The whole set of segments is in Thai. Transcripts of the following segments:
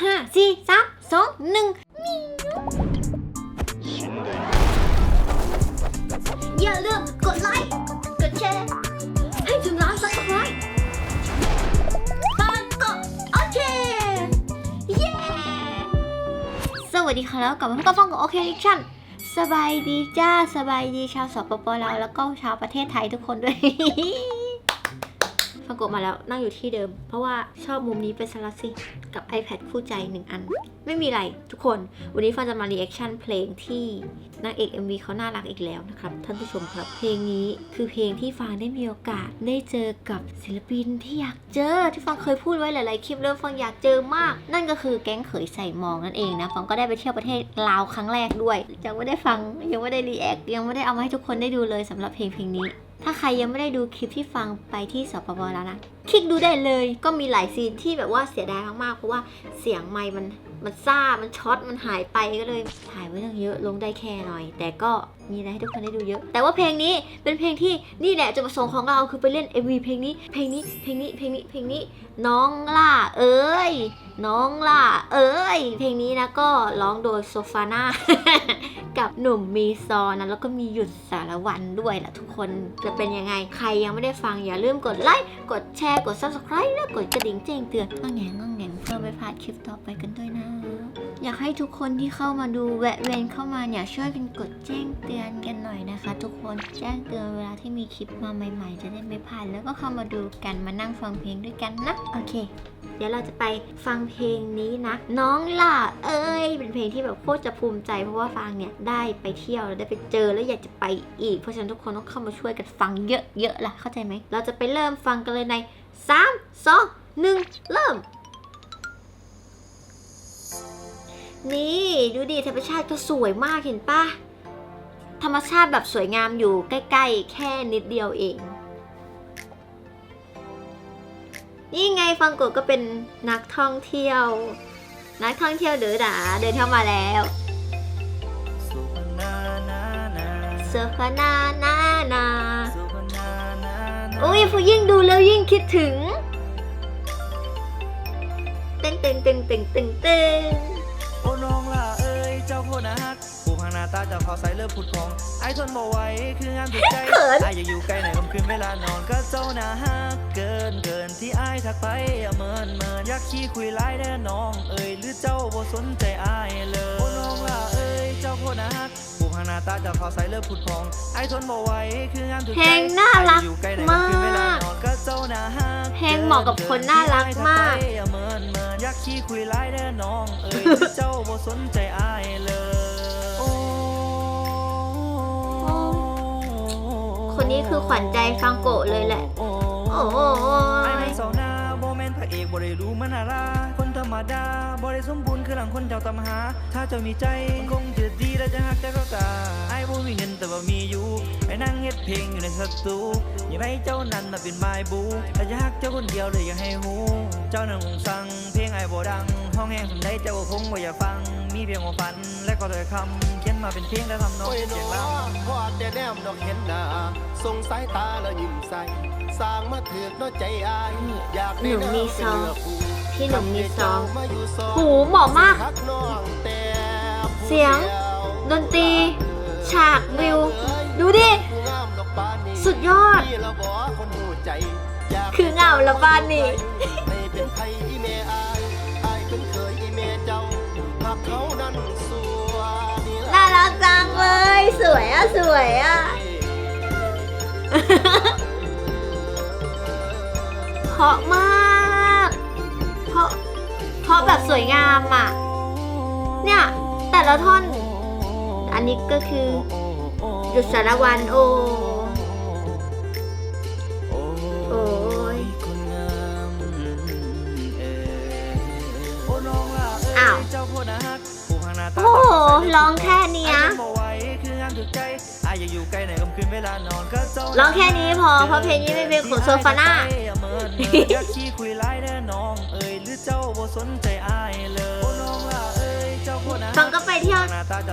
ห้าสี่สามสองหนึ่งอย่าลืมกดไลค์ กดแชร์ ให้ถึงล้านซับสไครต์ตอนกดโอเค เย้ สวัสดีค่ะแล้วกลับมาพบกับฟังของโอเคลิชั่นสบายดีจ้า สบายดีชาวสปปลาวแล้วก็ชาวประเทศไทยทุกคนด้วย ฟังกบมาแล้วนั่งอยู่ที่เดิม เพราะว่าชอบมุมนี้เป็นสลัดสิ กับ iPad คู่ใจหนึ่งอัน ไม่มีอะไรทุกคน วันนี้ฟังจะมารีแอคชั่นเพลงที่นางเอก MV เขาน่ารักอีกแล้วนะครับ ท่านผู้ชมครับ เพลงนี้คือเพลงที่ฟังได้มีโอกาสได้เจอกับศิลปินที่อยากเจอที่ฟังเคยพูดไว้หลายๆคลิปเรื่องฟังอยากเจอมาก นั่นก็คือแก๊งเขยใส่มองนั่นเองนะฟังก็ได้ไปเที่ยวประเทศลาวครั้งแรกด้วยยังไม่ได้ฟังยังไม่ได้รีแอคยังไม่ได้เอามาให้ทุกคนได้ดูเลยสำหรับเพลงเพลงนี้ ถ้าใครยังไม่ได้ดูคลิปที่ฟังไปที่สปปแล้วนะ คลิกดูได้เลย ก็มีหลายซีนที่แบบว่าเสียดายมากๆ เพราะว่าเสียงไมค์มัน มันซ่า มันช็อต มันหายไปก็เลย ถ่ายไว้ตั้งเยอะ ลงได้แค่หน่อย แต่ก็มีอะไรให้ทุกคนได้ดูเยอะ แต่ว่าเพลงนี้เป็นเพลงที่นี่แหละจุดประสงค์ของเราคือไปเล่น MV เพลงนี้ เพลงนี้ เพลงนี้ เพลงนี้ เพลงนี้ น้องล่า เอ้ย น้องล่า เอ้ย เพลงนี้นะก็ร้องโดยโซฟาน่ากับหนุ่มมีซอนะแล้วก็มีหยุดสารวันด้วยล่ะทุกคนจะเป็นยังไงใครยังไม่ได้ฟังอย่าลืมกดไลค์กดแชร์กด subscribe และกดกระดิ่งแจ้งเตือนง้องแงงง้องแงงเพื่อไม่พลาดคลิปต่อไปกันด้วยนะอยากให้ทุกคนที่เข้ามาดูแวะเวียนเข้ามาเนี่ยช่วยกันกดแจ้งเตือนกันหน่อยนะคะ ทุกคนแจ้งเตือนเวลาที่มีคลิปมาใหม่ ๆ จะได้ไม่พลาดแล้วก็เข้ามาดูกันมานั่งฟังเพลงด้วยกันนะโอเค เดี๋ยวเราจะไปฟังเพลงนี้นะ น้องล่ะเอ้ยเป็นเพลงที่แบบโคตรจะภูมิใจ เพราะว่าฟังเนี่ยได้ไปเที่ยวแล้วได้ไปเจอแล้วอยากจะไปอีก เพราะฉะนั้นทุกคนต้องเข้ามาช่วยกันฟังเยอะๆล่ะเข้าใจไหมเราจะไปเริ่มฟังกันเลยใน 3 2 1 เริ่ม นี่ดูดิธรรมชาติก็สวยมากเห็นปะธรรมชาติแบบสวยงามอยู่ใกล้ๆ แค่นิดเดียวเอง นี่ไงฟังโกะก็เป็นนักท่องเที่ยว นักท่องเที่ยวเด๋อดาเดินเข้ามาแล้วโซฟานานานาอุ้ยผู้ยิ่งดูแล้วยิ่งคิดถึงเต็งเต็งเต็งเต็งเต็งเต็ง โอ้น้องล่ะเอ้ยเจ้าคนนะฮักผู้ข้างหน้าตาเจ้าเขาใส่เลิฟผุดพองไอ้ทนบ่ไหวคืองานถูกใจเขิน ไอ้อยากอยู่ใกล้ไหนลมคืนเวลานอนก็เจ้านะฮักเกินเกินที่ไอ้ทักไปอะเมินเมินอยากขี้คุยไล่แน่น้อง เอ้ยหรือเจ้าบ่สนใจไอ้เลยโอ้น้องล่ะเอ้ยเจ้าคนนะฮักผู้ข้างหน้าตาเจ้าเขาใส่เลิฟผุดพองไอ้ทนบ่ไหวคืองานถูกใจเพลงน่ารักไอ้อยอยู่ใกล้ไหนลมคืนเวลานอนก็เจ้านะฮัก เพลงเหมาะกับคนน่ารักมากเมิ นเมินอยากขี้คุยไล่แน่น้อง เอ้ยเจ้าบ่สนใจอายเลยโอ้คนนี้คือขวัญใจฟังโกะเลยแหละ โอ้โอ้โหไอ้แม่นสาวหน้าบ่แม่นพระเอกบ่ได้รู้มันน่ารักคนธร รมดาบ่ได้สมบูรณ์คือหลังคนเจ้าตามหา ถ้าเจ้ามีใจมันคงจะดีและจะฮักแต่ก็กาไอ้บ่มีเงินแต่ว่ามีอยู่ไอ้นั่งเฮ็ดเพลงอยู่ในสตูอย่ากได้เจ้านั้นมาเป็นไม้บูแต่จะฮักเจ้าคนเดียวเลยอยาให้ฮู้เจ้านั้นคงสั่งเพลงไอ้บ่ดัง ห้องแห้งสำได้เจ้าคงบ่อยากฟัง มีเพียงว่าฝันและก็ถ้อยคำเขียนมาเป็นเพลงและทำนองโอ้ยเสีน้ยงลำพอแต่แนมดอกเห็นหน้าส่งสายตาแล้วยิ้มใส่สร้างมาถือกน้อใจอายอยากได้หนุ่มมีซองเนื้คู่ พี่หนุ่มมีซองมาอยู่ซองหูเหมาะมากฮัน้องแต่เสียง ดนตรี ฉากวิว ดูดิผู้งามดอกบานนี่สุดยอดพี่ละบ่คนหูใจอยากคืองามละบานนี่ไม่เป็นไผอีเมอายอายเป็นเคยอีเมเจ้าหากเขานั้นสัวนี่ล่ะน่ารักจังเลย สวยอะ สวยอะเพราะมากเพราะเพราะแบบสวยงามอะ เนี่ย แต่ละท่อน อันนี้ก็คือหยุดสารวันโอโอ้ยคนงามเอ่ยโอ้น้อยอ้าว โอ้โหร้องแค่เนี้ย ร้องแค่นี้พอเพราะเพลงนี้เป็นเพลงของโซฟาน่าอยากขี้คุยไล่แน่น้องเอ้ยหรือเจ้าบ่สนใจอายเลยโอ้น้องล่ะเอ้ยเจ้าคนน่ะฟังก็ไปเที่ยว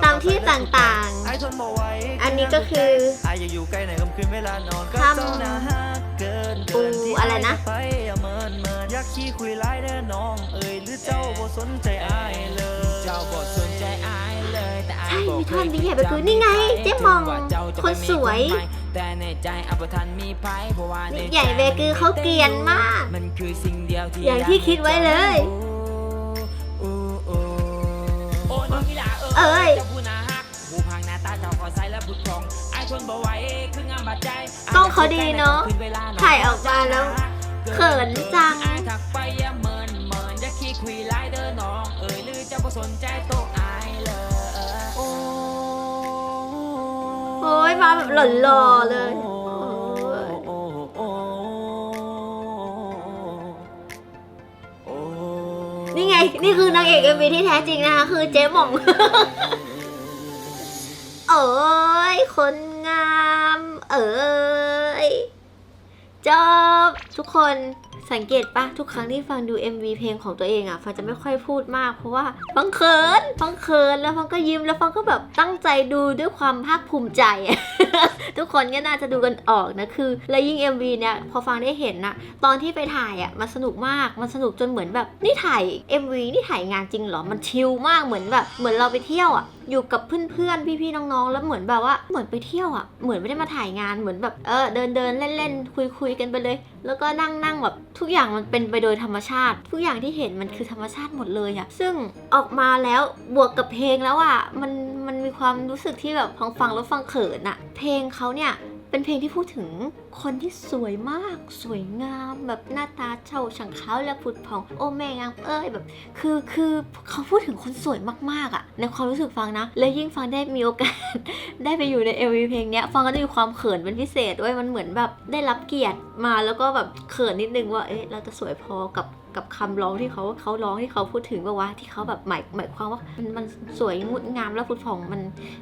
ตามที่ต่างไอ้ทนบ่ไหวอันนี้ก็คือไอ้อยากอยู่ใกล้ไหนกลางคืนเวลานอนก็ทำเจ้านะฮักเเกินปูเกินที่อะไรนะายจไปอย่าเมินเมินอยากขี้คุยไล่เด้อน้องเอ่ยหรือเจ้าบ่สนใจอายเลยเจ้าบ่สน ช่บ่มีเคท่อนยนี้ใหญ่ไปคือนี่ไง เจ๊มองว่าเจ้าจะคนไปมีสวยใหม่แต่ในใจอัปทันมีไผเพราะว่าในใหญ่เบคือเขาเกรียนมาก มันคือสิ่งเดียวที่อย่างที่คิดไว้เลยโอ้โอ้โอ้น้องกีฬาเอ้เอ้ยยเจ้าผู้น่าฮักผู้พังหน้าตาเจ้าขอใส่และบุดทองไอ้ทนบ่ไหวคืองามบาดใจกล้องเขาดีเนอะถ่ายออกมาแล้วเขินจังไอ้ทักไปอย่าเมินเมินอย่าขี้คุยไล่เด้อน้องเอ้ยหรือเจ้าบ่สนใจโตกอายเลย ยมาแบบหล่อๆเลยโอ้โอ้ยนี่ไง นี่คือนางเอกเอ็มวีที่แท้จริงนะคะคือเจ๊หม่อง เอ้ย คนงาม เอ้ยจบทุกคน สังเกตปะทุกครั้งที่ฟังดู MV เพลงของตัวเองอะฟังจะไม่ค่อยพูดมากเพราะว่าฟังเขินฟังเขินแล้วฟังก็ยิ้มแล้วฟังก็แบบตั้งใจดูด้วยความภาคภูมิใจ ทุกคนก็น่าจะดูกันออกนะคือ แล้วยิ่ง MV เนี่ยพอฟังได้เห็นนะตอนที่ไปถ่ายอะมันสนุกมากมันสนุกจนเหมือนแบบนี่ถ่าย MV นี่ถ่ายงานจริงเหรอมันชิลมากเหมือนแบบเหมือนเราไปเที่ยวอะอยู่กับเพื่อนๆ พี่ๆ น้องๆ แล้วเหมือนแบบว่า เหมือนไปเที่ยวอะ เหมือนไม่ได้มาถ่ายงาน เหมือนแบบ เออ เดินเดินเล่นๆ คุยคุยๆกันไปเลย แล้วก็นั่งนั่งแบบทุกอย่างมันเป็นไปโดยธรรมชาติ ทุกอย่างที่เห็นมันคือธรรมชาติหมดเลยอะ ซึ่งออกมาแล้วบวกกับเพลงแล้วอะ มัน มันมีความรู้สึกที่แบบฟังฟังแล้วฟังเขินอะ เพลงเขาเนี่ย เป็นเพลงที่พูดถึงคนที่สวยมาก สวยงามแบบหน้าตาเฉาฉ่างขาและผุดผ่องโอ้แม่งามเอ้ยแบบ คือคือเขาพูดถึงคนสวยมากๆอะในความรู้สึกฟังนะ และยิ่งฟังได้มีโอกาส ได้ไปอยู่ใน MV เพลงเนี้ยฟังก็จะมีความเขินเป็นพิเศษด้วยมันเหมือนแบบได้รับเกียรติมาแล้วก็แบบเขินนิดนึงว่าเอ๊ะเราจะสวยพอกับ กับคำร้องที่เขาเขาร้องที่เขาพูดถึงป่าวะที่เขาแบบหมายหมายความว่ามันมันสวยงดงามแล้วฟุดผ่องมัน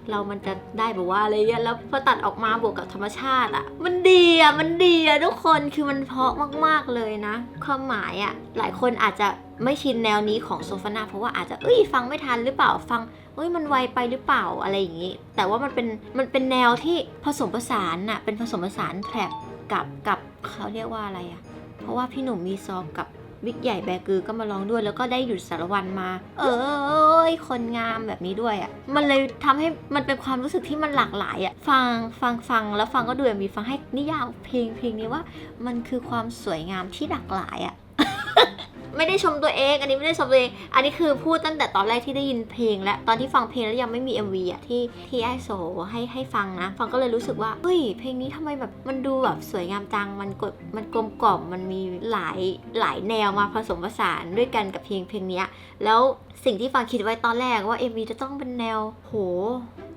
เรามันจะได้แบบว่าอะไรเงี้ยแล้วพอตัดออกมาบวกกับธรรมชาติอะมันดีอะมันดีอะทุกคนคือมันเพาะมาก ๆเลยนะ ความหมายอะหลายคนอาจจะไม่ชินแนวนี้ของโซฟานาเพราะว่าอาจจะเอ้ยฟังไม่ทันหรือเปล่าฟังเอ้ยมันไวไปหรือเปล่าอะไรอย่างนี้ แต่ว่ามันเป็นมันเป็นแนวที่ผสมผสานน่ะเป็นผสมผสานแทร็กกับกับเขาเรียกว่าอะไรอะเพราะว่าพี่หนุ่มมีซอกกับ วิกใหญ่แบกือก็มาร้องด้วย แล้วก็ได้หยุดสารวันมา เอยคนงามแบบนี้ด้วยอะ่ะมันเลยทำให้มันเป็นความรู้สึกที่มันหลากหลายอะ่ะฟังฟังฟังแล้วฟังก็ดูมีฟังให้นิยามเพลงเพลงนี้ว่า มันคือความสวยงามที่หลากหลายอะ ไม่ได้ชมตัวเอง อันนี้ไม่ได้ชมตัวเอง อันนี้คือพูดตั้งแต่ตอนแรกที่ได้ยินเพลง และตอนที่ฟังเพลงแล้วยังไม่มี MV อะที่ที่ไอโซให้ให้ฟังนะ ฟังก็เลยรู้สึกว่าเฮ้ยเพลงนี้ทำไมแบบมันดูแบบสวยงามจังมันกดมันกลมกล่อมมันมีหลายหลายแนวมาผสมผสานด้วยกันกับเพลงเพลงนี้แล้วสิ่งที่ฟังคิดไว้ตอนแรกว่า MV จะต้องเป็นแนวโห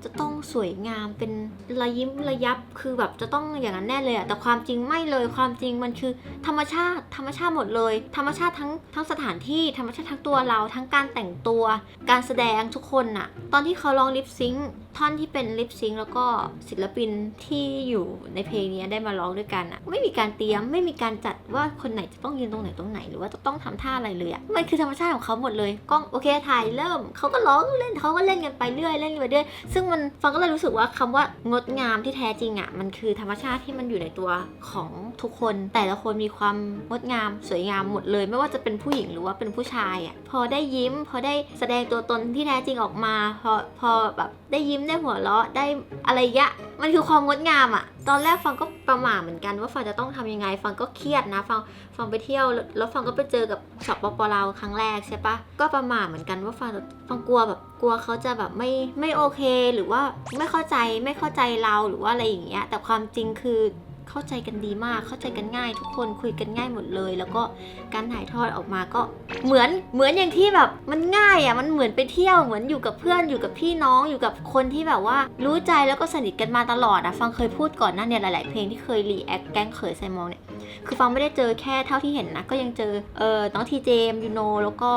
จะต้องสวยงามเป็นระยิ้มระยับคือแบบจะต้องอย่างนั้นแน่เลยอะแต่ความจริงไม่เลยความจริงมันคือธรรมชาติ ธรรมชาติหมดเลย ธรรมชาติทั้งทั้งสถานที่ธรรมชาติทั้งตัวเราทั้งการแต่งตัว การแสดงทุกคนอะตอนที่เขาลองลิปซิงค์ท่อนที่เป็นลิปซิงค์แล้วก็ศิลปินที่อยู่ในเพลงนี้ได้มาร้องด้วยกันอะไม่มีการเตรียมไม่มีการจัดว่าคนไหนจะต้องยืนตรงไหนตรงไหนหรือว่าจะต้องทำท่าอะไรเลยอะมันคือธรรมชาติของเขาหมดเลยกล้องโอเคถ่ายเริ่มเขาก็ร้องเล่นเขาก็เล่นกันไปเรื่อยเล่นกันไปเรื่อยซึ่งมันฟังก็เลยรู้สึกว่าคำว่างดงามที่แท้จริงอะ่ะมันคือธรรมชาติที่มันอยู่ในตัวของทุกคน แต่ละคนมีความงดงามสวยงามหมดเลย ไม่ว่าจะเป็นผู้หญิงหรือว่าเป็นผู้ชายอะพอได้ยิ้ม พอได้แสดงตัวตนที่แท้จริงออกมา พอพอแบบได้ยิ้มได้หัวเราะได้อะไรเยะ มันคือความงดงามอะตอนแรกฟังก็ประหม่าเหมือนกันว่าฟังจะต้องทำยังไง ฟังก็เครียดนะ ฟังฟังไปเที่ยวแล้วฟังก็ไปเจอกับสปปลาวครั้งแรกใช่ปะก็ประหม่าเหมือนกันว่าฟังฟังกลัวแบบกลัวเขาจะแบบไม่ไม่โอเค หรือว่าไม่เข้าใจไม่เข้าใจเราหรือว่าอะไรอย่างเงี้ยแต่ความจริงคือ เข้าใจกันดีมาก เข้าใจกันง่าย ทุกคนคุยกันง่ายหมดเลย แล้วก็การถ่ายทอดออกมาก็เหมือนเหมือนอย่างที่แบบมันง่ายอะมันเหมือนไปเที่ยวเหมือนอยู่กับเพื่อนอยู่กับพี่น้องอยู่กับคนที่แบบว่า รู้ใจแล้วก็สนิทกันมาตลอดอะฟังเคยพูดก่อนหน้าเนี่ยหลาย ๆ เพลงที่เคยรีแอคแก๊งเขยไซมองเนี่ยคือฟังไม่ได้เจอแค่เท่าที่เห็นนะก็ยังเจอเออน้องทีเจมยูโนแล้วก็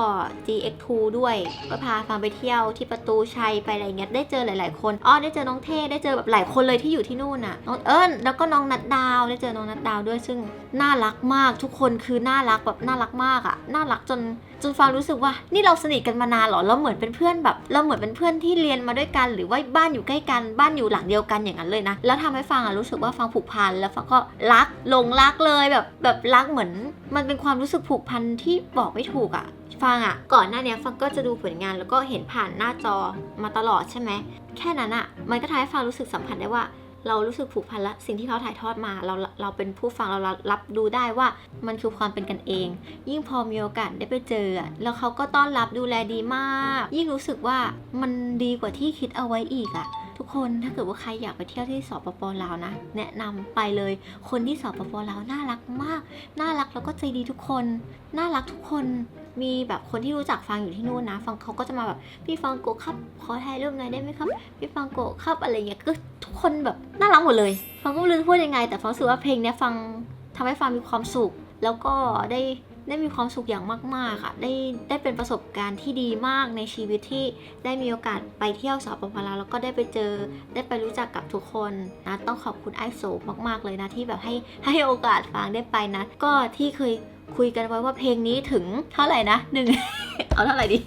GX2 ด้วยก็พาฟังไปเที่ยวที่ประตูชัยไปอะไรเงี้ยได้เจอหลาย ๆ คนอ้อได้เจอน้องเท่ได้เจอแบบหลายคนเลยที่อยู่ที่นู่นน่ะน้องเอิญแล้วก็น้องนัดดดาวได้เจอน้องนัดดาวด้วยซึ่งน่ารักมากทุกคนคือน่ารักแบบน่ารักมากอะน่ารักจนจนฟังรู้สึกว่านี่เราสนิทกันมานานหรอเราเหมือนเป็นเพื่อนแบบ เราเหมือนเป็นเพื่อนที่เรียนมาด้วยกัน หรือว่าบ้านอยู่ใกล้กันบ้านอยู่หลังเดียวกันอย่างนั้นเลยนะแล้วทำให้ฟังอะรู้สึกว่าฟังผูกพันแล้วฟังก็รักหลงรักเลยแบบแบบรักเหมือน มันเป็นความรู้สึกผูกพันที่บอกไม่ถูกอะฟังอะก่อนหน้านี้ฟังก็จะดูผลงานแล้วก็เห็นผ่านหน้าจอมาตลอดใช่ไหมแค่นั้นอะมันก็ทำให้ฟังรู้สึกสัมผัสได้ว่า เรารู้สึกผูกพันและสิ่งที่เขาถ่ายทอดมา เราเราเป็นผู้ฟังเรารับรับดูได้ว่ามันคือความเป็นกันเอง ยิ่งพอมีโอกาสได้ไปเจอ แล้วเขาก็ต้อนรับดูแลดีมาก ยิ่งรู้สึกว่ามันดีกว่าที่คิดเอาไว้อีกอะทุกคนถ้าเกิดว่าใครอยากไปเที่ยวที่สปปลาวนะ แนะนำไปเลย คนที่สปปลาวน่ารักมาก น่ารักแล้วก็ใจดีทุกคน น่ารักทุกคน มีแบบคนที่รู้จักฟังอยู่ที่นู่นนะ ฟังเขาก็จะมาแบบพี่ฟังโกครับขอถ่ายรูปหน่อยได้ไหมครับ พี่ฟังโกครับอะไรเงี้ยก็ทุกคนแบบน่ารักหมดเลย ฟังก็ไม่รู้พูดยังไง แต่ฟังรู้สึกว่าเพลงเนี้ยฟังทำให้ฟังมีความสุข แล้วก็ได้ได้มีความสุขอย่างมากๆค่ะ ได้ได้เป็นประสบการณ์ที่ดีมากในชีวิตที่ได้มีโอกาสไปเที่ยวสปปลาวแล้วก็ได้ไปเจอ ได้ไปรู้จักกับทุกคนนะต้องขอบคุณไอโซมากๆเลยนะที่แบบให้ให้โอกาสฟังได้ไปนะ ก็ที่เคย คุยกันไว้ว่าเพลงนี้ถึงเท่าไหร่นะหนึ่ง เอาเท่าไหร่ดี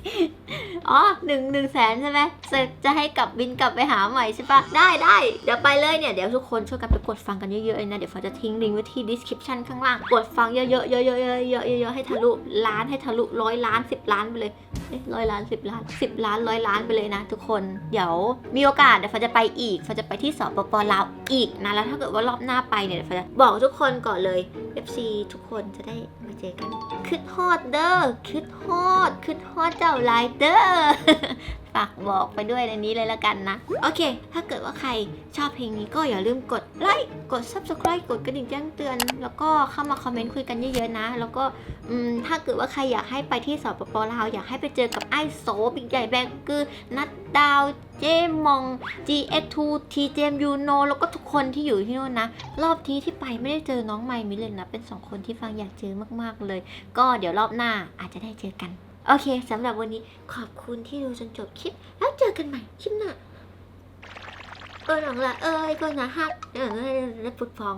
อ๋อหนึ่งหนึ่งแสนใช่ไหมจะจะให้กลับบินกลับไปหาใหม่ใช่ปะได้ได้เดี๋ยวไปเลยเนี่ย เดี๋ยวทุกคนช่วยกันไปกดฟังกันเยอะๆเลยนะ เดี๋ยวฟ้าจะทิ้งลิงก์ไว้ที่ description ข้างล่าง กดฟังเยอะๆเยอะๆเยอะๆเยอะๆให้ทะลุล้านให้ทะลุร้อยล้านสิบล้านไปเลยเอ๊ะร้อยล้านสิบล้านสิบล้านร้อยล้านไปเลยนะ ทุกคน เดี๋ยวมีโอกาสเดี๋ยวฟ้าจะไปอีกฟ้าจะไปที่สปปลาวอีกนะแล้วถ้าเกิดว่ารอบหน้าไปเนี่ยเดี๋ยวฟ้าจะบอกทุกคนก่อนเลย FC ทุกคนจะได้มาเจอกัน คิดฮอดเด้อคิดฮอดคิดฮอดเจ้าลายเด้อฝากบอกไปด้วยในนี้เลยละกันนะ โอเค ถ้าเกิดว่าใครชอบเพลงนี้ก็อย่าลืมกดไลค์กด subscribe กดกระดิ่งแจ้งเตือน แล้วก็เข้ามาคอมเมนต์คุยกันเยอะๆนะ แล้วก็ถ้าเกิดว่าใครอยากให้ไปที่สปปลาวอยากให้ไปเจอกับไอ้โซบิ๊กใหญ่แบงคือนัดดาวเจมอง GX2 T เจมยูโนแล้วก็ทุกคนที่อยู่ที่นู่นนะ รอบที่ที่ไปไม่ได้เจอน้องไมมิเลยนะ เป็นสองคนที่ฟังอยากเจอมากๆเลย ก็เดี๋ยวรอบหน้าอาจจะได้เจอกัน โอเคสำหรับวันนี้ขอบคุณที่ดูจนจบคลิป แล้วเจอกันใหม่คลิปหน้า เออหลังละเอ้ยก็นะฮักเออได้ฟุตฟอง